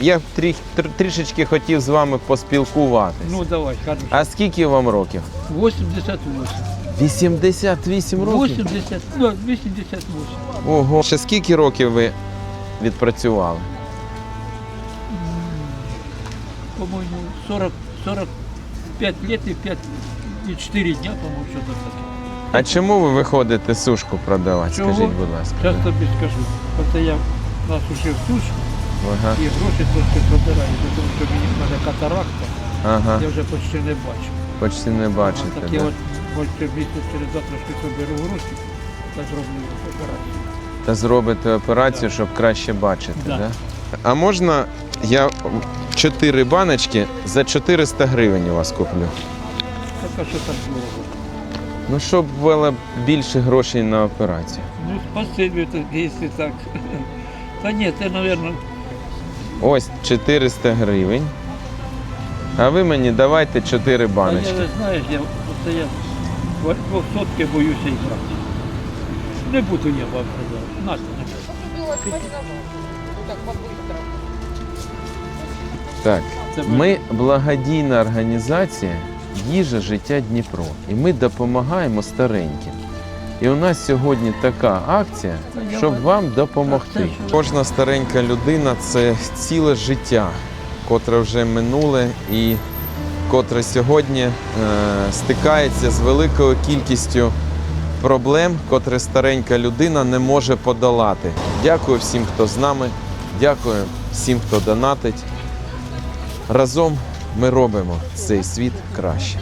Я трі, тр- трішечки хотів з вами поспілкуватись. Ну давай, кажи. А скільки вам років? 88. 88 років. 80, ну, 88. Ого. Ще скільки років ви відпрацювали? По-моему, 40, 45 лет и 5 и 4 дня, по-моему, что-то такое. А чому ви виходите сушку продавати? Чого? Скажіть, будь ласка. Сейчас тобі скажу. Оце я насушив сушку Ага. і гроші трошки забираю, тому що мені в мене катаракта, ага. я вже почти не бачу. Почти не бачите. Так я Да? от може місяць через завтрашки соберу гроші та зроблю операцію. Та зробите операцію, щоб краще бачити. Да. Да. А можна я 4 баночки за 400 гривень у вас куплю? Так а що так дорого? Ну, щоб було більше грошей на операцію. Ну, спасибі, так, якщо так. Та ні, це, мабуть, Ось 400 гривень. А ви мені давайте 4 Та я баночки. не знаєш, я, оце я двохсотки боюся і брати. Не буду я вам казати. Настя, не буду. Так. Ми благодійна організація Їжа життя Дніпро. І ми допомагаємо стареньким. І у нас сьогодні така акція, щоб вам допомогти. Кожна старенька людина це ціле життя, котре вже минуле і котре сьогодні е, стикається з великою кількістю проблем, котре старенька людина не може подолати. Дякую всім, хто з нами. Дякую всім, хто донатить. Разом ми робимо цей світ краще.